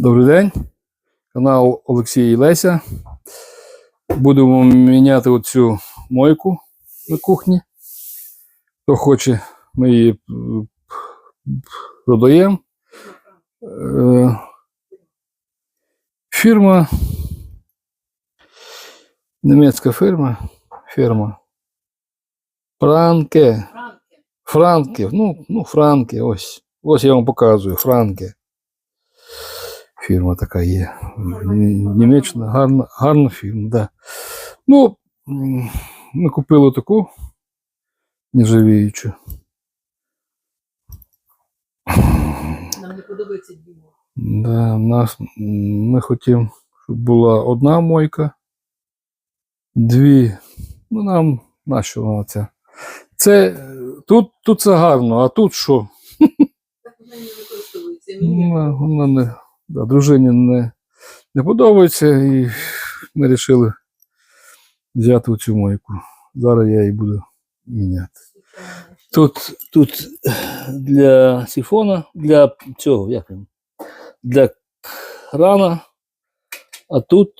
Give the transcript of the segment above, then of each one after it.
Добрий день. Канал Олексій і Леся. Будемо міняти оцю мойку на кухні. Хто хоче, ми її продаємо. Е, Фірма. Німецька фірма. Фірма. Франке. Франки. Ну, ну, Франки. Ось. Ось я вам показую. Франки. Фірма така є. Ні- Німеччина, гарна, гарна фірма, да. Ну, ми купили таку нержавіючу. Нам не подобається дімо. Да, нас, ми хотімо, щоб була одна мойка, дві. Ну, нам нащо вона ця. Це тут, тут це гарно, а тут що? Так вона не використовується. Ну, вона не, да, дружині не, не подобається, і ми вирішили взяти цю мойку. Зараз я її буду міняти. Тут, тут для сифона, для цього, як він? Для крана, а тут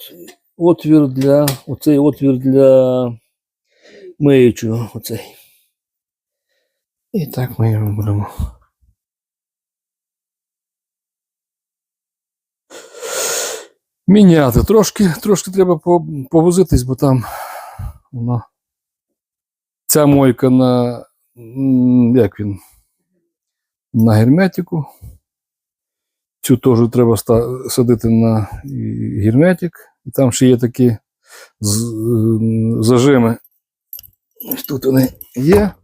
отвір для, оцей отвір для миючого. Оцей. І так ми його будемо. Міняти. Трошки, трошки треба повозитись, бо там воно. Ця мойка на. Як він? На герметику. Цю теж треба садити на герметик. І там ще є такі зажими. Тут вони є.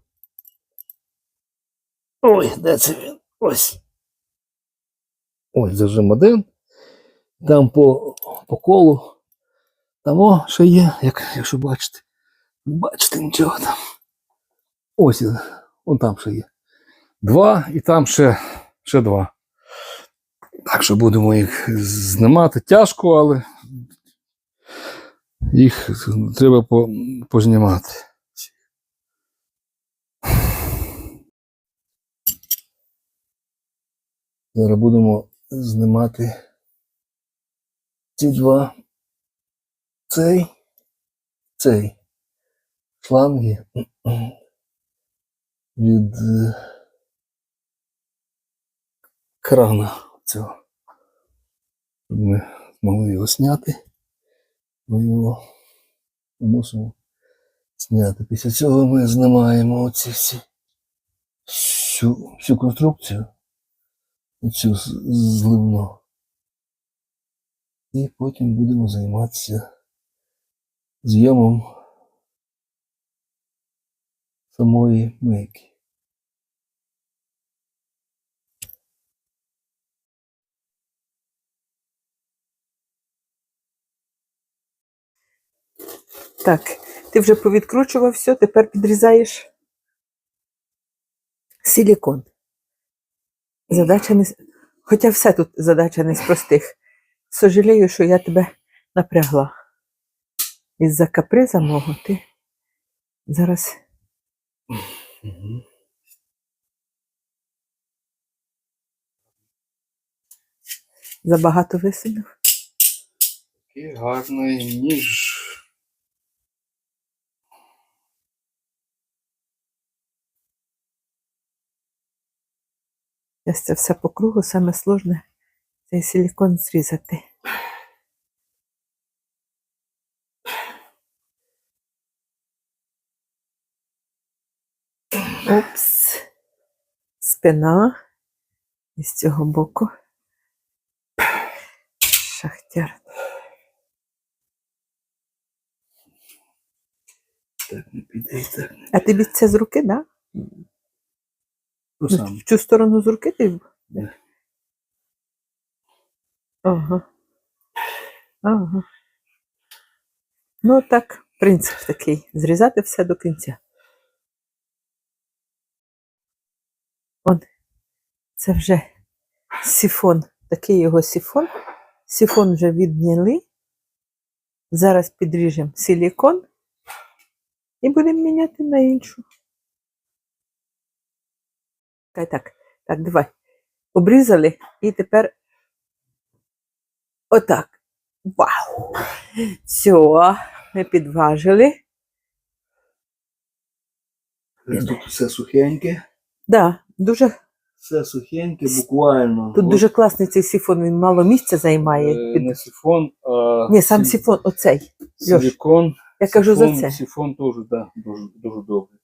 Ой, де це він? Ось. Ось зажим один. Там по, по колу. Там о, ще є, як, якщо бачите. Бачите, нічого там. Ось, вон там ще є. Два і там ще, ще два. Так що будемо їх знімати. Тяжко, але їх треба по, познімати. Зараз будемо знімати ці два. Цей, цей шланги від е, крана цього. Щоб ми змогли його зняти. Ми його мусимо зняти. Після цього ми знімаємо оці всі всю, всю конструкцію. Цю зливну. І потім будемо займатися зйомом самої мийки. Так, ти вже повідкручував все, тепер підрізаєш силікон. Задача не. Хоча все тут задача не з простих. Сожалію, що я тебе напрягла. Із-за каприза мого ти зараз забагато висунув. Такий гарний ніж. Ось це все по кругу, саме сложне цей силікон зрізати. Опс. Спина. І з цього боку. Шахтер. Так, не піде і так. А тобі це з руки, так? Да? Ну. В цю сторону з руки ти? Да. Ага. Ага. Ну так, принцип такий. Зрізати все до кінця. Он. Це вже сифон. Такий його сифон. Сифон вже відняли. Зараз підріжемо силікон і будемо міняти на іншу. Так, так, так, давай. Обрізали і тепер Отак. Вау! Все, ми підважили. Тут все сухеньке. Да, дуже, Все сухеньке, буквально. тут дуже класний цей сифон, він мало місця займає. Е, Під... Не сифон, а Ні, сам сі- сифон, оцей. Силікон. я кажу за це. Сифон теж да, дуже, дуже добре.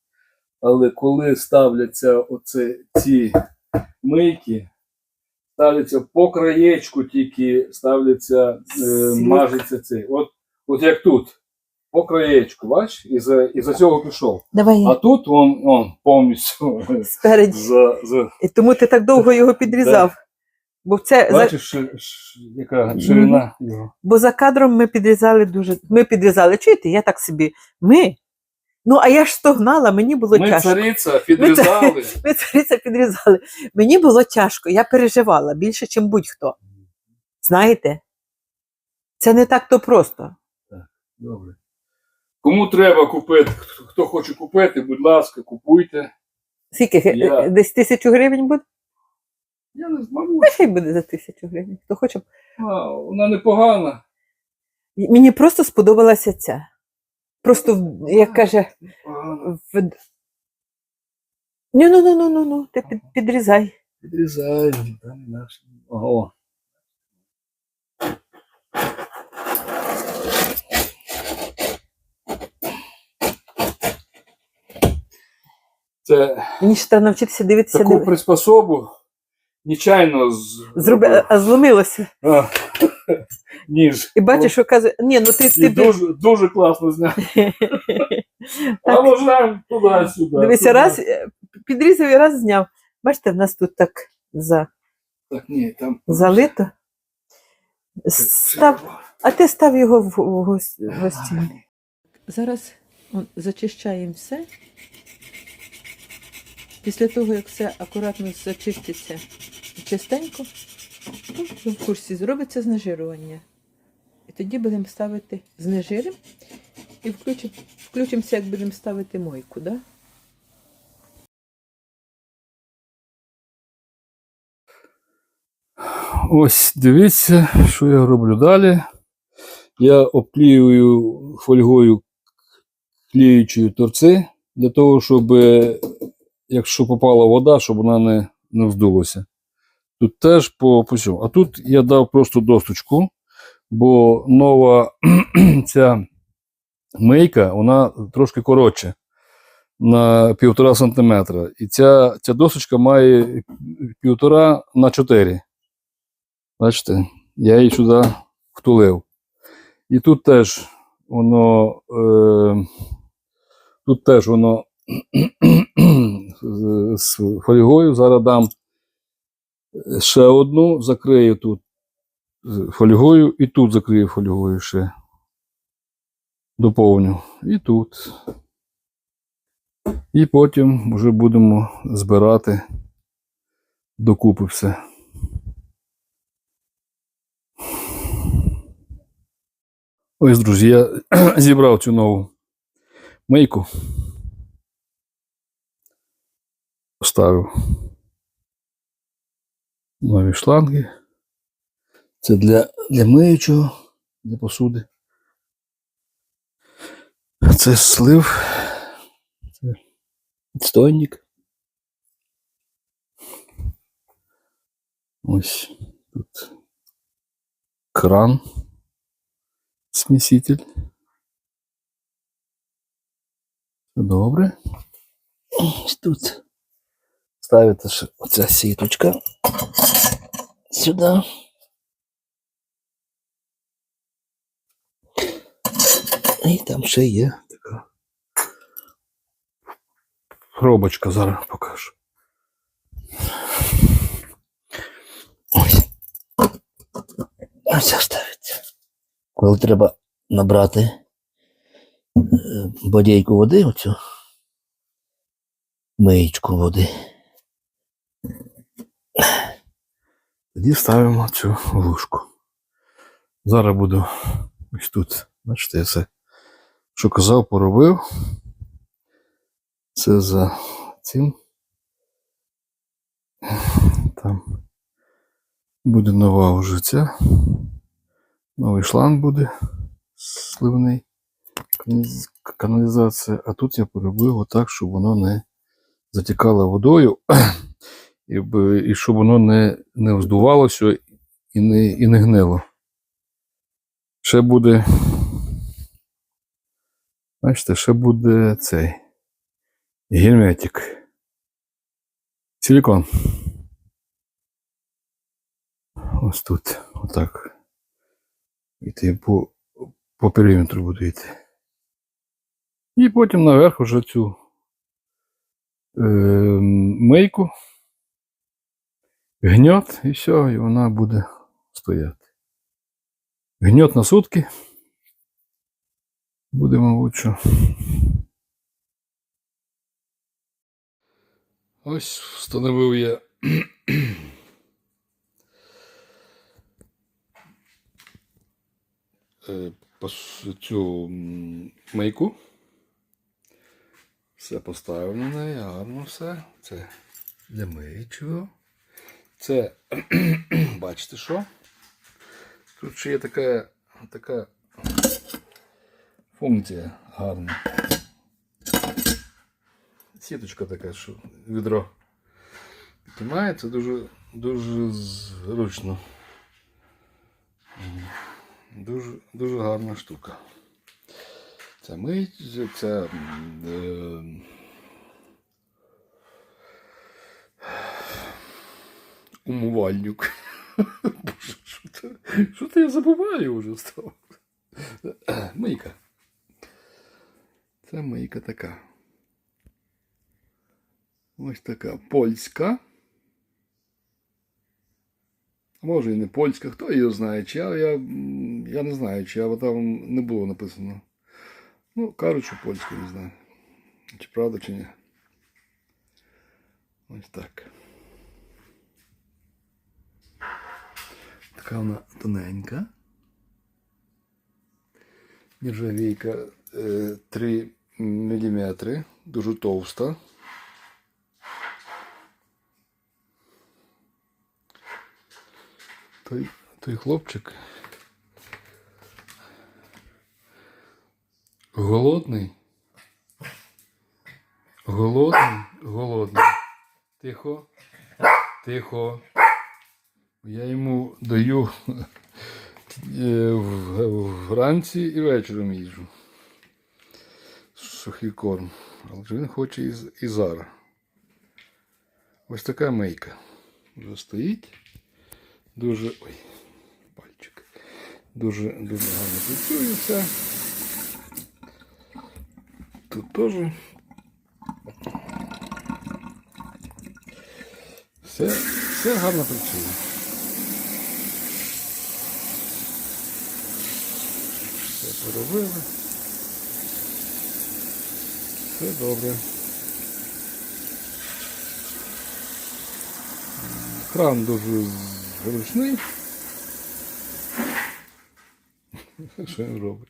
Але коли ставляться оце, ці мийки, ставляться по краєчку тільки ставляться, е, мажеться цей. От, от як тут, по краєчку, бач, і за, і за цього пішов. Давай А тут он, он повністю спереді. за, за, І тому ти так довго його підрізав. Бо, це, бачиш, ш- яка ширина його. бо за кадром ми підрізали дуже. Ми підрізали. Чуєте, я так собі. Ми. Ну, а я ж стогнала, мені було Ми тяжко. цариця підрізали. Ми цариця підрізали. Мені було тяжко, я переживала більше, ніж будь-хто. Знаєте? Це не так то просто. Добре. Кому треба купити, хто- хоче купити, будь ласка, купуйте. Скільки? Я- Десь тисячу гривень буде? Я не знаю. Хай буде за тисячу гривень. Хто хоче. А, Вона непогана. Мені просто сподобалася ця. Просто, як каже, в... Ну, ну, ну, ну, ну, ну, ти під, підрізай. Підрізаю. Там інакше. Ого. Це Мені ж треба навчитися дивитися. таку див- приспособу нечайно з... Зроби... А зломилося. А, ніж. І бачиш, що каже, ні, ну ти, ти, дуже, дуже класно зняв. А можна туди-сюди. дивися, туди. раз е, підрізав і раз зняв. Бачите, в нас тут так за... Так, ні, там. залито. Став... А ти став його в, в, гос- Зараз он, зачищаємо все. Після того, як все акуратно зачиститься чистенько, ну, ви в курсі зробиться знежирування. І тоді будемо ставити знежирим і включимо, включимося, як будемо ставити мойку. Да? Ось дивіться, що я роблю далі. Я обклеюю фольгою клеючою торці для того, щоб, якщо попала вода, щоб вона не, не вздулася. Тут теж по, по цьому. А тут я дав просто досточку, бо нова ця мийка, вона трошки коротша на півтора сантиметра. І ця, ця досочка має півтора на чотири. Бачите, я її сюди втулив. І тут теж воно, е, тут теж воно з- фольгою. Зараз дам ще одну, закрию тут фольгою, і тут закрию фольгою ще. Доповню. І тут. І потім вже будемо збирати докупи все. Ось, друзі, я зібрав цю нову мийку. Поставив нові шланги. Це для, для миючого, для посуди. Це слив. Це відстойник. Ось тут кран. Сміситель. Добре. Ось тут. Ставите ще оця сіточка. Сюди. І там ще є така. Пробочка зараз покажу. Ось. Ось ставиться. Коли треба набрати е, бодейку води, оцю миєчку води. Тоді ставимо цю ложку. Зараз буду ось тут. Бачите, я все, що казав, поробив. Це за цим. Там буде нова вже Новий шланг буде сливний. Каналізація. А тут я поробив отак, щоб воно не затікало водою, і, і щоб воно не, не вздувалося і не, і не гнило. Ще буде. Бачите, ще буде цей герметик. Силикон. Ось тут. Отак. Іти по, по периметру буду йти. І потім наверх уже цю е, мийку. Гнет, і все, і вона буде стояти. Гнет на сутки. Буде, мабуть, що. Ось встановив я е, цю м, мийку. Все поставив на неї, гарно все. Це для миючого. Це, бачите що? Тут ще є така, така функція гарна. Сіточка така, що відро піднімається дуже, дуже зручно. Дуже, дуже гарна штука. Це мить, це е, умивальник. Боже, що це? Що це я забуваю вже став? Мийка. Це мийка така. Ось така польська. А може і не польська, хто її знає, чи я, я, м, я не знаю, чи я там не було написано. Ну, кажуть, що польська, не знаю. Чи правда, чи ні. Ось так. Така вона тоненька. Нержавійка е, 3 Мм, дуже товста. Той, той хлопчик. Голодний. Голодний, голодний. Тихо. Тихо. Я йому даю е, вранці і вечором їжу. Сухий корм. Але він хоче і, і зараз. Ось така мийка. Вже стоїть. Дуже. Ой, пальчик. Дуже, дуже гарно працює. Тут теж. Все, все гарно працює. Все поробили. Все добре. Кран дуже зручний. Що він робить?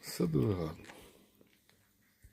Все дуже гарно.